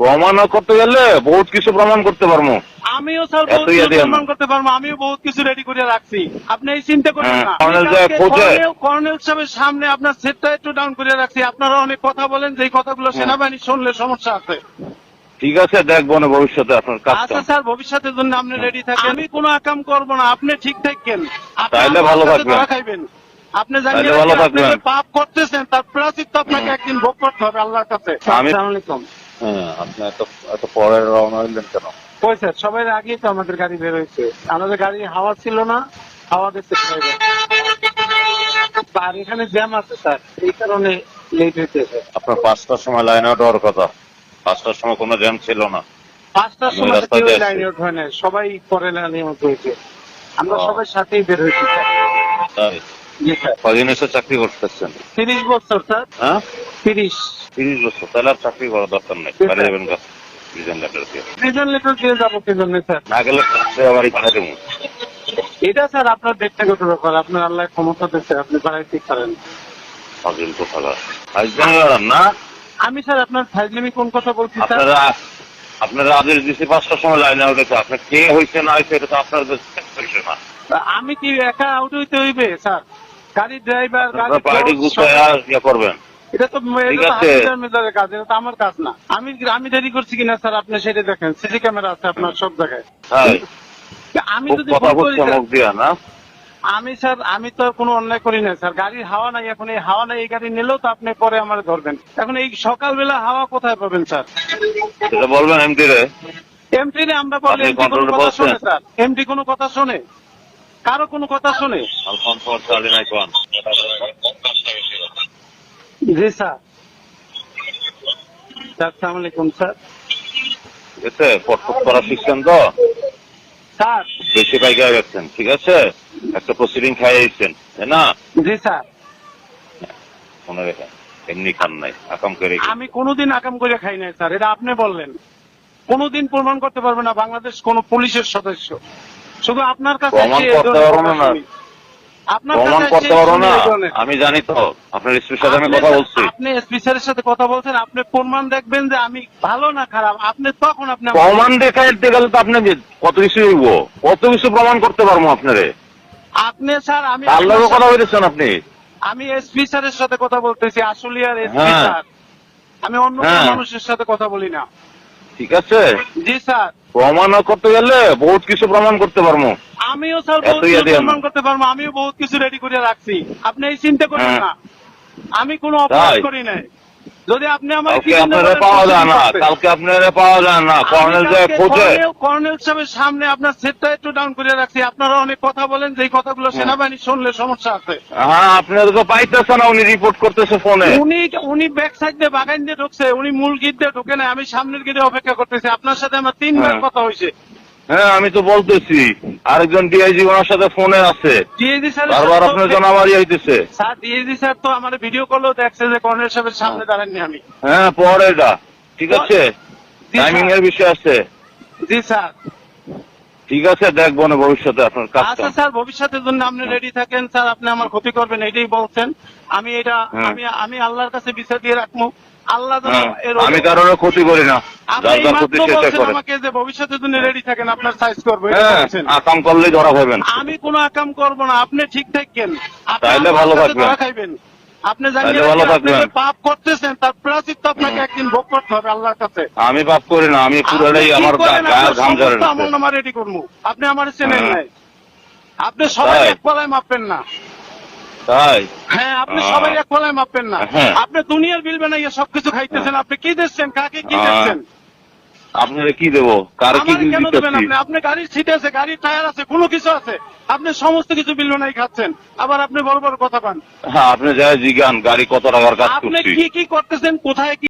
প্রমাণ করতে গেলে বহুত কিছু প্রমাণ করতে পারব আমিও স্যার বহুত কিছু প্রমাণ করতে পারব আমিও বহুত কিছু রেডি করে রাখছি। আপনি এই চিন্তা করেন হ্যাঁ, না। কর্নেল সাহেবের সামনে আপনার সেটটা একটু ডাউন করে রাখছি। আপনারা অনেক কথা বলেন যে কথাগুলো হ্যাঁ। সেনাবাহিনী শুনলে সমস্যা আছে। ঠিক আছে দেখব না ভবিষ্যতে আপনার কাজটা। আচ্ছা স্যার ভবিষ্যতের জন্য আপনি রেডি থাকেন। আমি কোনো আকাম করব না আপনি ঠিক থাকেন। আমার ভালো থাকবেন। আপনি জানিয়ে ভালো থাকবেন। যে পাপ করতেছেন তার প্রাচিত্য আপনাকে একদিন ভোগ করতে হবে আল্লাহর কাছে। আসসালামু আলাইকুম। হ্যাঁ আপনি এত এত পরে রওনা হইলেন কেন? ওই স্যার সবাই আগেই তো আমাদের গাড়ি বের হয়েছে। আমাদের গাড়ি হাওয়া ছিল না হাওয়া ড্রাইভার আর এখানে জ্যাম আছে স্যার এই কারণে লেট হইতেছে। আপনার পাঁচটার সময় লাইন আউট হওয়ার কথা। পাঁচটার সময় কোনো জ্যাম ছিল না। পাঁচটার সময় কেউ। লাইনে ওঠে না সবাই পরে লাইনে মতো হয়েছে। আমরা সবাই সাথেই বের হয়েছি। স্যার কদিন এসে চাকরি করতেছেন? তিরিশ বছর স্যার। হ্যাঁ? তিরিশ। তিরিশ বছর তাহলে আর চাকরি করার দরকার নেই। কাজ প্রিজন লেটার দিয়ে। লেটার দিয়ে যাব প্রিজন স্যার? না গেলে দেবো। এটা স্যার আপনার ব্যক্তিগত ব্যাপার? আপনার আল্লাহ ক্ষমতা দিচ্ছে আপনি পারেন ফাজিল তো না? আমি স্যার আপনার ফাইজলিমি কোন কথা বলছি স্যার? আপনারা আপনারা আদেশ দিচ্ছি পাঁচটার সময় লাইন আউট হয়েছে আপনার কে হয়েছে না হয়েছে এটা তো আপনার না। আমি কি একা আউট হইতে হইবে স্যার? গাড়ির ড্রাইভার গাড়ি পার্টি গুছায় ইয়ে করবেন। এটা তো ঠিক এটা তো আছে। হাফিজার মেজারের কাজ এটা তো আমার কাজ না। আমি আমি দেরি করছি কিনা স্যার? আপনি সেটা দেখেন। সিসি ক্যামেরা আছে আপনার সব জায়গায়। হ্যাঁ। আমি যদি স্যার, আমি স্যার আমি তো কোনো অন্যায় করি না স্যার। গাড়ির হাওয়া নাই এখন এই হাওয়া নাই এই গাড়ি নিলেও তো আপনি পরে আমার ধরবেন। এখন এই সকালবেলা হাওয়া কোথায় পাবেন স্যার? বলবেন এমডি রে। এমটি রে আমরা বলি এমটি কোনো কথা? শোনে স্যার। এমটি কোনো কথা শোনে? কারও কোনো কথা শোনে? কোন জি স্যার। স্যার। আলাইকুম পটপট করা শিখছেন তো? স্যার। বেশি গেছেন ঠিক আছে? একটা প্রসিডিং খাইয়েছেন তাই না? জি স্যার। মনে রেখেন এমনি খান নাই আকাম করে আমি কোনোদিন আকাম করে খাই নাই স্যার এটা আপনি বললেন। কোনোদিন প্রমাণ করতে পারবে না বাংলাদেশ কোন পুলিশের সদস্য। শুধু আপনার কাছে প্রমাণ করতে পারব না। আপনার প্রমাণ করতে এসে পারো না। আমি জানি তো আপনার স্ত্রীর সাথে আমি কথা বলছি। আপনি এসপি স্যারের সাথে কথা বলছেন আপনি প্রমাণ দেখবেন যে আমি ভালো না খারাপ। আপনি তখন আপনি প্রমাণ দেখাইতে গেলে তো আপনি কত কিছু হইব কত কিছু প্রমাণ করতে পারব আপনারে? আপনি স্যার আমি কথা বলেছেন আপনি। আমি এসপি স্যারের সাথে কথা বলতেছি আসলিয়ার এসপি হ্যাঁ। স্যার। আমি অন্য হ্যাঁ। মানুষের সাথে কথা বলি না। ঠিক আছে? জি স্যার। প্রমাণ করতে গেলে বহুত কিছু প্রমাণ করতে পারব। আমিও স্যার বহুত কিছু প্রমাণ করতে পারব। আমিও বহুত কিছু রেডি করে রাখছি। আপনি এই চিন্তা করবেন হ্যাঁ। না। আমি কোনো অপরাধ করি নাই। যদি আপনি আমার আপনারা পাওয়া যায় না কালকে আপনারা পাওয়া যায় না কর্নেল খোঁজে। কর্নেল সাহেবের সামনে আপনার সেটটা একটু ডাউন করে রাখছি। আপনারা অনেক কথা বলেন যে কথাগুলো সেনাবাহিনী শুনলে সমস্যা আছে। হ্যাঁ আপনারা তো পাইতেছে না উনি রিপোর্ট করতেছে ফোনে উনি উনি ব্যাক সাইড দিয়ে বাগান দিয়ে ঢুকছে উনি মূল গিট দিয়ে ঢুকে নাই আমি সামনের গিটে অপেক্ষা করতেছি। আপনার সাথে আমার তিনবার হ্যাঁ। কথা হয়েছে। হ্যাঁ আমি তো বলতেছি আরেকজন ডিআইজি ওনার সাথে ফোনে আছে। স্যার বারবার আপনার হইতেছে। স্যার ডিএজি স্যার তো আমার ভিডিও কলেও দেখছে যে কর্নেল সাহেবের সামনে দাঁড়াননি আমি। হ্যাঁ পরে এটা। ঠিক আছে? টাইমিং এর বিষয় আছে। জি স্যার। ঠিক আছে দেখব না ভবিষ্যতে আপনার কাজটা। আচ্ছা স্যার ভবিষ্যতের জন্য আপনি রেডি থাকেন স্যার আপনি আমার ক্ষতি করবেন এটাই বলছেন। আমি এটা হ্যাঁ। আমি আমি আল্লাহর কাছে বিচার দিয়ে রাখব। আল্লাহ হ্যাঁ, আমি কারোর ক্ষতি করি না। যার যার ক্ষতি সেটা করে। আমাকে যে ভবিষ্যতের জন্য রেডি থাকেন আপনার সাইজ করব এটা হ্যাঁ বলছেন। আকাম করলেই ধরা পাবেন আমি কোনো আকাম করব না আপনি ঠিক ভালো থাকবেন। খাইবেন। আপনি জানিয়ে ভালো থাকবেন। পাপ করতেছেন তার প্রাচিত্য আপনাকে একদিন ভোগ করতে হবে আল্লাহর কাছে। আমি পাপ করি না আমি পুরোটাই আমার গায়ের ঘাম ঝরে সমস্ত আমল নামা রেডি করব। আপনি আমার চেনেন হ্যাঁ। নাই। আপনি সবাই এক পলায় মাপবেন না। তাই? হ্যাঁ আপনি সবাই এক মাপবেন না। হ্যাঁ। আপনি দুনিয়ার বিল বানাইয়া সবকিছু খাইতেছেন। আপনি কি দিচ্ছেন কাকে কি দিচ্ছেন আপনারা কি দেবো? কার কি বিল দিচ্ছেন আপনি? আপনি গাড়ির সিট আছে গাড়ির টায়ার আছে কোনো কিছু আছে। আপনি সমস্ত কিছু বিল বানাই খাচ্ছেন। আবার আপনি বড় বড় কথা পান হ্যাঁ আপনি যা জিগান গাড়ি কত টাকার কাজ আপনি কি কি করতেছেন? কোথায় কি